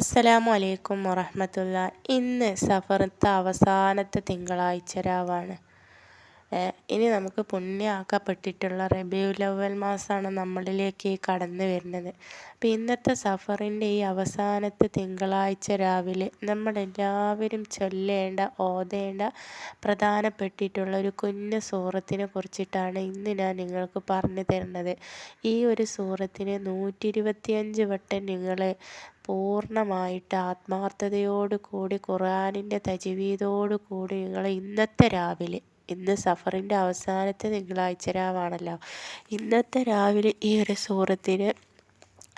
അസ്സലാമു അലൈക്കും വറഹമത്തുള്ള. ഇന്ന് സഫറത്തെ അവസാനത്തെ തിങ്കളാഴ്ച രാവാണ് ഇനി നമുക്ക് പുണ്യമാക്കപ്പെട്ടിട്ടുള്ള റബിയുലവൽ മാസമാണ് നമ്മളിലേക്ക് കടന്നു വരുന്നത്. അപ്പോൾ ഇന്നത്തെ സഫറിന്റെ ഈ അവസാനത്തെ തിങ്കളാഴ്ച രാവിലെ നമ്മളെല്ലാവരും ചൊല്ലേണ്ട ഓതേണ്ട പ്രധാനപ്പെട്ടിട്ടുള്ള ഒരു കുഞ്ഞു സൂറത്തിനെ കുറിച്ചിട്ടാണ് ഇന്ന് ഞാൻ നിങ്ങൾക്ക് പറഞ്ഞു തരുന്നത്. ഈ ഒരു സൂറത്തിന് നൂറ്റി ഇരുപത്തിയഞ്ച് വട്ടം നിങ്ങൾ പൂർണമായിട്ട് ആത്മാർത്ഥതയോട് കൂടി ഖുർആാനിന്റെ തജ്വീദോട് കൂടി നിങ്ങൾ ഇന്നത്തെ രാവിലെ ഇന്ന് സഫറിന്റെ അവസാനത്തെ തിങ്കളാഴ്ച രാവാണല്ലോ. ഇന്നത്തെ രാവിലെ ഈ ഒരു സൂറത്തിന്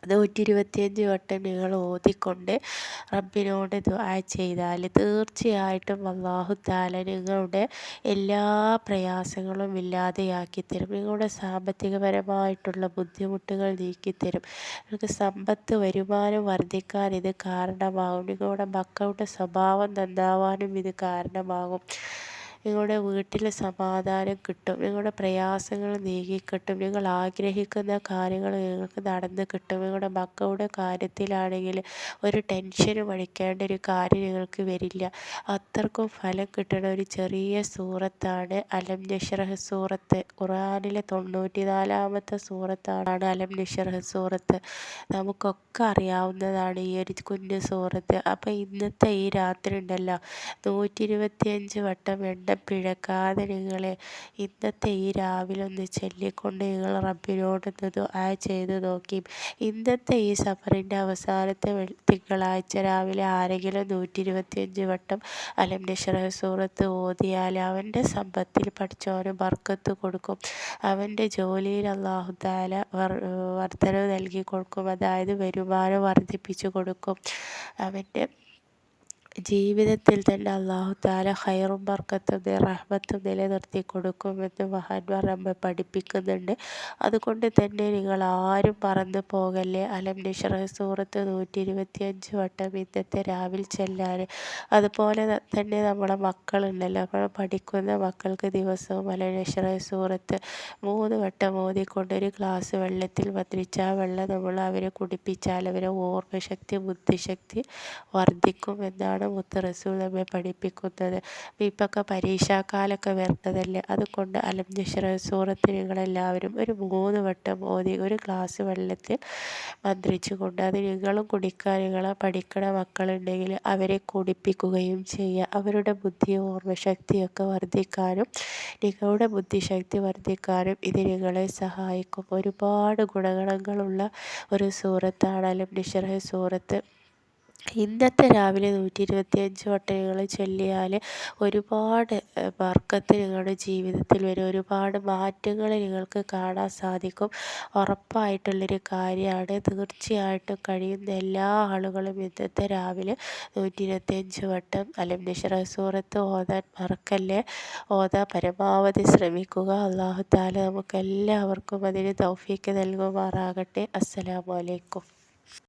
നൂറ്റി ഇരുപത്തിയഞ്ച് വട്ടം നിങ്ങൾ ഓതിക്കൊണ്ട് റബ്ബിനോട് ദുആ ചെയ്താൽ തീർച്ചയായിട്ടും അള്ളാഹു താല നിങ്ങളുടെ എല്ലാ പ്രയാസങ്ങളും ഇല്ലാതെയാക്കി തരും നിങ്ങളുടെ സാമ്പത്തികപരമായിട്ടുള്ള ബുദ്ധിമുട്ടുകൾ നീക്കിത്തരും. നിങ്ങൾക്ക് സമ്പത്ത് വരുമാനം വർദ്ധിക്കാൻ ഇത് കാരണമാകും. നിങ്ങളുടെ മക്കളുടെ സ്വഭാവം നന്നാവാനും ഇത് കാരണമാകും. നിങ്ങളുടെ വീട്ടിൽ സമാധാനം കിട്ടും. നിങ്ങളുടെ പ്രയാസങ്ങൾ നീങ്ങിക്കിട്ടും. നിങ്ങൾ ആഗ്രഹിക്കുന്ന കാര്യങ്ങൾ നിങ്ങൾക്ക് നടന്ന് കിട്ടും. നിങ്ങളുടെ മക്കളുടെ കാര്യത്തിലാണെങ്കിൽ ഒരു ടെൻഷനും അടിക്കേണ്ട ഒരു കാര്യം നിങ്ങൾക്ക് വരില്ല. അത്രക്കും ഫലം കിട്ടുന്ന ഒരു ചെറിയ സൂറത്താണ് അലം നഷറഹ് സൂറത്ത്. ഖുറാനിലെ തൊണ്ണൂറ്റി നാലാമത്തെ സൂറത്താണ് അലം നഷറഹ് സൂറത്ത്. നമുക്കൊക്കെ അറിയാവുന്നതാണ് ഈ ഒരു കുഞ്ഞു സൂറത്ത്. അപ്പോൾ ഇന്നത്തെ ഈ രാത്രി ഉണ്ടല്ലോ നൂറ്റി ഇരുപത്തിയഞ്ച് വട്ടം എണ്ണ പിഴക്കാതെ നിങ്ങളെ ഇന്നത്തെ ഈ രാവിലെ ഒന്ന് ചൊല്ലിക്കൊണ്ട് നിങ്ങൾ റബ്ബിനോടൊന്ന് ദുആ ചെയ്ത് നോക്കി. ഇന്നത്തെ ഈ സഫറിന്റെ അവസാനത്തെ തിങ്കളാഴ്ച രാവിലെ ആരെങ്കിലും നൂറ്റി ഇരുപത്തിയഞ്ച് വട്ടം അലം സൂറത്ത് ഓതിയാൽ അവന്റെ സമ്പത്തിൽ പഠിച്ചവന് ബർക്കത്ത് കൊടുക്കും. അവന്റെ ജോലിയിൽ അള്ളാഹുദാല വർധനവ് നൽകി കൊടുക്കും. അതായത് വരുമാനം വർദ്ധിപ്പിച്ചു കൊടുക്കും. അവന്റെ ജീവിതത്തിൽ തന്നെ അള്ളാഹു താല ഹൈറും ബർക്കത്തും റഹ്മത്തും നിലനിർത്തി കൊടുക്കുമെന്ന് മഹാന്മാർ നമ്മെ പഠിപ്പിക്കുന്നുണ്ട്. അതുകൊണ്ട് തന്നെ നിങ്ങൾ ആരും പറന്നു പോകല്ലേ? അലം നിഷറ നൂറ്റി ഇരുപത്തിയഞ്ച് വട്ടം ഇന്നത്തെ രാവിലെ ചെല്ലാൻ. അതുപോലെ തന്നെ നമ്മളെ മക്കളുണ്ടല്ലോ. നമ്മൾ പഠിക്കുന്ന മക്കൾക്ക് ദിവസവും അലം നിഷറ സൂറത്ത് മൂന്ന് വട്ടം ഓതിക്കൊണ്ട് ഒരു ഗ്ലാസ് വെള്ളത്തിൽ മന്ത്രിച്ച ആ വെള്ളം നമ്മൾ അവരെ കുടിപ്പിച്ചാൽ അവരെ ഓർമ്മശക്തി ബുദ്ധിശക്തി വർദ്ധിക്കും എന്നാണ് മുത്ത് റസൂൽ നമ്മെ പഠിപ്പിക്കുന്നത് ഇപ്പൊക്കെ പരീക്ഷാക്കാലൊക്കെ വരുന്നതല്ലേ? അതുകൊണ്ട് അലം നഷ്റ സൂറത്ത് നിങ്ങളെല്ലാവരും ഒരു മൂന്ന് വട്ടം ഓതി ഒരു ഗ്ലാസ് വെള്ളത്തിൽ മന്ത്രിച്ചു കൊണ്ട് അത് നിങ്ങളും കുടിക്കാൻ നിങ്ങളെ പഠിക്കണ മക്കളുണ്ടെങ്കിൽ അവരെ കുടിപ്പിക്കുകയും ചെയ്യുക. അവരുടെ ബുദ്ധി ഓർമ്മശക്തിയൊക്കെ വർദ്ധിക്കാനും നിങ്ങളുടെ ബുദ്ധിശക്തി വർദ്ധിക്കാനും ഇത് നിങ്ങളെ സഹായിക്കും. ഒരുപാട് ഗുണഗണങ്ങളുള്ള ഒരു സൂറത്താണ് അലം നിഷറ സൂറത്ത്. ഇന്നത്തെ രാവിലെ നൂറ്റി ഇരുപത്തിയഞ്ച് വട്ടങ്ങൾ ചൊല്ലിയാൽ ഒരുപാട് ബർക്കത്ത് നിങ്ങളുടെ ജീവിതത്തിൽ വരും ഒരുപാട് മാറ്റങ്ങൾ നിങ്ങൾക്ക് കാണാൻ സാധിക്കും. ഉറപ്പായിട്ടുള്ളൊരു കാര്യമാണ്. തീർച്ചയായിട്ടും കഴിയുന്ന എല്ലാ ആളുകളും ഇന്നത്തെ രാവിലെ നൂറ്റി ഇരുപത്തിയഞ്ച് വട്ടം അലം നിഷറ സൂറത്ത് ഓതാൻ മറക്കല്ലേ? ഓതാൻ പരമാവധി ശ്രമിക്കുക. അള്ളാഹു താല നമുക്ക് എല്ലാവർക്കും അതിന് തൗഫീക്ക് നൽകുമാറാകട്ടെ. അസ്സലാമു അലൈക്കും.